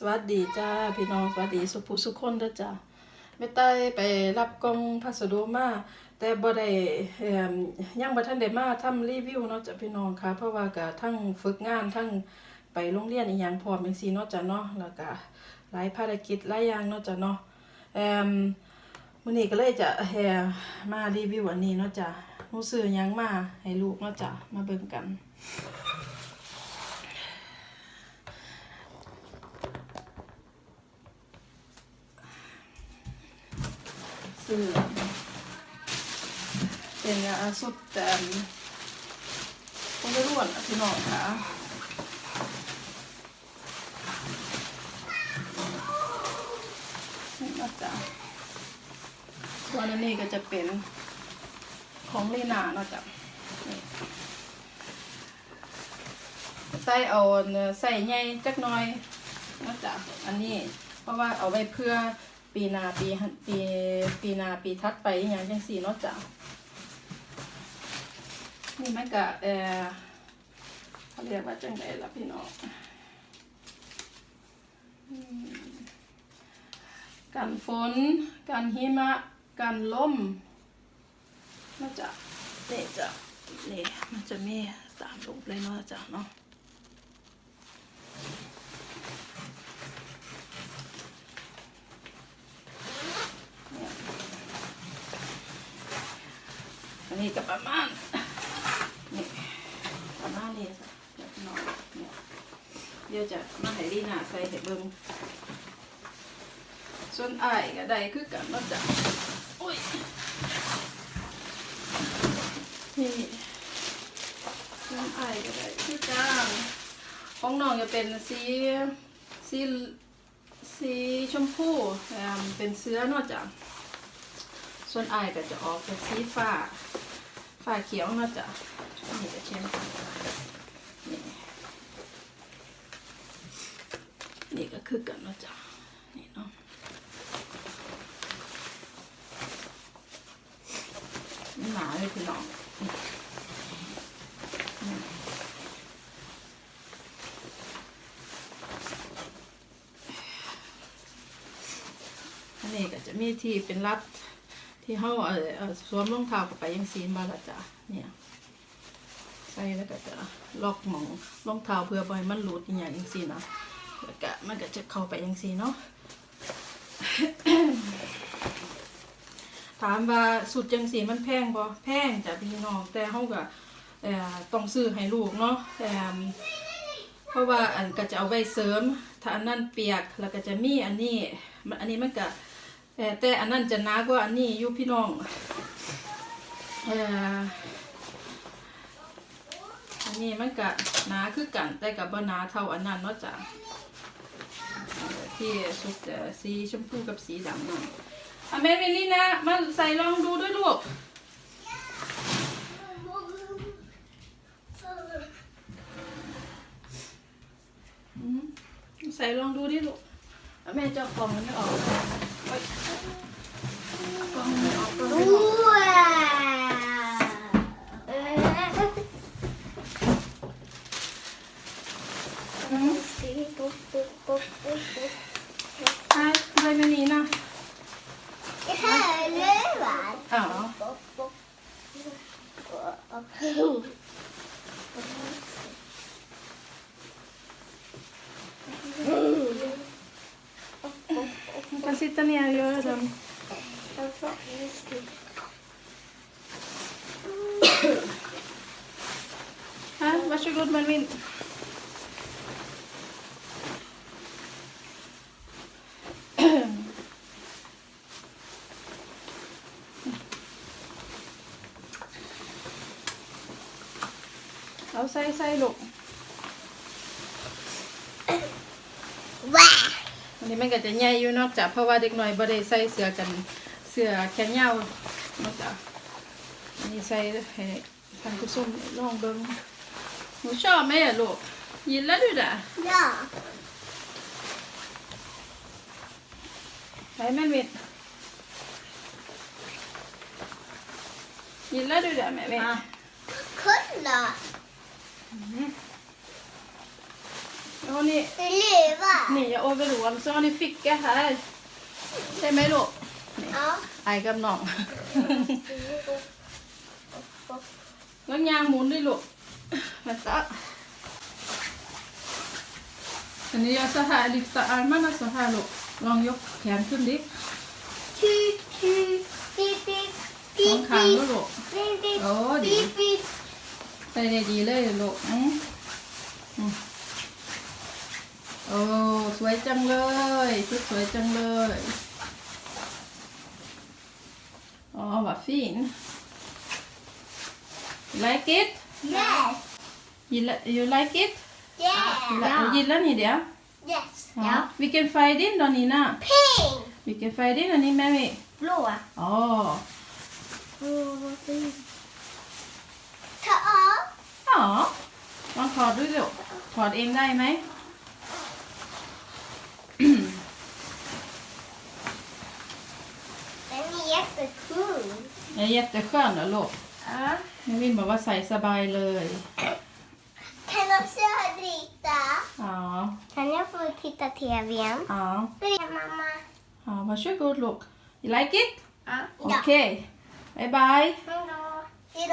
สวัสดีจ้าพี่น้องสวัสดีสุภูสุขคนด้อจ้าแม่ใต้ไปรับกองพัสดุมาแต่บ่ได้ยังบ่ทันได้มาทำรีวิวเนาะจ้ะพี่น้องค่ะ เพราะว่าก็ทั้งฝึกงานทั้งไปโรงเรียนอีหยังพร้อมจังซี่เนาะจ้ะเนาะแล้วก็หลายภารกิจหลายอย่างเนาะจ้ะเนาะเอ่มมื้อนี้ก็เลยจะแห่มารีวิวอันนี้เนาะจ้ะหนูซื้อหยังมาให้ลูกเนาะจ้ะมาเบิ่งกัน ซื้อเป็นอาสุดแต่คงไม่ร่วนอะพี่น้องค่ะนี่นะจ๊ะวนอันนี้ก็จะเป็นของลีนาเนาะจ๊ะใส่เอาใส่ใหญ่จักน่อยเนาะจ๊ะอันนี้ เพราะว่าเอาไว้เพื่อ ปีนาปีหันปีปีนาปีทัดไปอย่างจังสี่เนาะจ๊ะนี่มันก็เออเขาเรียกว่าจังไดล่ะพี่น้องกันฝน กันหิมะ กันลมเนาะจ๊ะนี่จ้ะนี่มันจะมีตามรูปเลยเนาะจ๊ะเนาะ เนี่ยอั นี้ก็ประมาณนี่ประมาณนี้สิเล็กน้อยเนี่ยเดี๋ยวจะมาให้ลีน่าใส่ให้เบิ่งส่วนไอ้ก็ได้คือกันนาะจ๊ะโอ้ยนี่ส่วนไอ้ก็ได้คือกันของน้องจะเป็นสีสีสีชมพูเอิ่มเป็นเสื้อนอกจากส่วนไอายก็จะออกเป็นสีฟ้า ฟ้าเขียวนอกจากนี่ก็เช่นกันนี่นี่ก็คือกันนอกจากนี่เนาะหนาเลยพี่น้องนี่อันนี้ก็จะมีที่เป็นรัด ที่เขาเออเอสวมรองเท้าเข้าไปยังซีนบาละจ้ะเนี่ยใส่แล้วก็จะล็อกหมองรองเท้าเพื่อบ่ให้มันหลุดอหย่างยังซีนะแล้วก็มันก็จะเข้าไปยังซีเนาะถามว่าสุดจังสีมันแพงบ่แพงจ้ะพี่น้องแต่เขาก็เอ่อต้องซื้อให้ลูกเนาะแต่เพราะว่าอันก็จะเอาไว้เสริม ถ้าอันนั้นเปียกแล้วก็จะมีอันนี้มันอันนี้มันก็ เอ่แต่อันนั้นจะหนากว่าอันนี้อยู่พี่น้องเอออันนี้มันก็หนาคือกัน แต่กับบ่หนาเท่าอันนั้นเนาะจ้ะที่สุดเอ่สีชมพูกับสีดำนั่นอะแม่เวลี่นะมาใส่ลองดูด้วยลูกใส่ลองดูดิลูกอะแม่จะเอากล่องมันไม่ออก เฮ้ยกล่องมันไม่ออกกล่องมันไม่ออกอืมใช่ใส่ไม่นี่นะอ๋อ kan sitta ner och göra den. Här, varsågod Melvin. เอาใส่ใส่ลูกอั นนี้มันก็จะใหญ่อยู่เนอกจากเพราะว่าเด็กหน่อยบ่ได้ใส่เสื้อกันเสื้อแขนยาวนอกจากอันนี้ใส่ให้ท่านผู้ชมลองเบิ่งหนูชอบไหมอะลูกยินแล้วดูด่ะ Ja. ไหนแม่เม็ดยินแล้วดูด่ะแม่เม็ด Kolla. Och ni, Luva. ni är overall så har ni ficka här. Det med då. Ja. ไอ้กับน้อง แล้วยางหมุนด้วยลูก Vänta. Kan ni göra så här, lyfta armarna så här look. Lång upp, kan kun dipp. Tu, tu, pip, pip, ลอง pip, ขาง pip, ด้วยลูก pip, pip, Åh, det- pip, pip. ใส่ได้ดีเลยลูกอืมอืม โอ้สวยจังเลยชุดสวยจังเลยอ๋อ vad fin you like it Yes. you, li- you like it Yeah. La- gillar ni det Yes. ja. vilken färg är din då Nina Pink. vilken färg är din då ni Mary Blå. ja Åh, vad fint. Ta av. ja ลองถอดดูสิถอดเองได้ไหม Den är jättekul. Det är jätteskön då, look. Ja. แม่วินบอกว่าใส่สบายเลย Kan också ha drita. อ๋อ Kan jag få titta tvn? อ๋อ Börja mamma. อ๋อ varsågod look you like it Ja. โอเคบายบ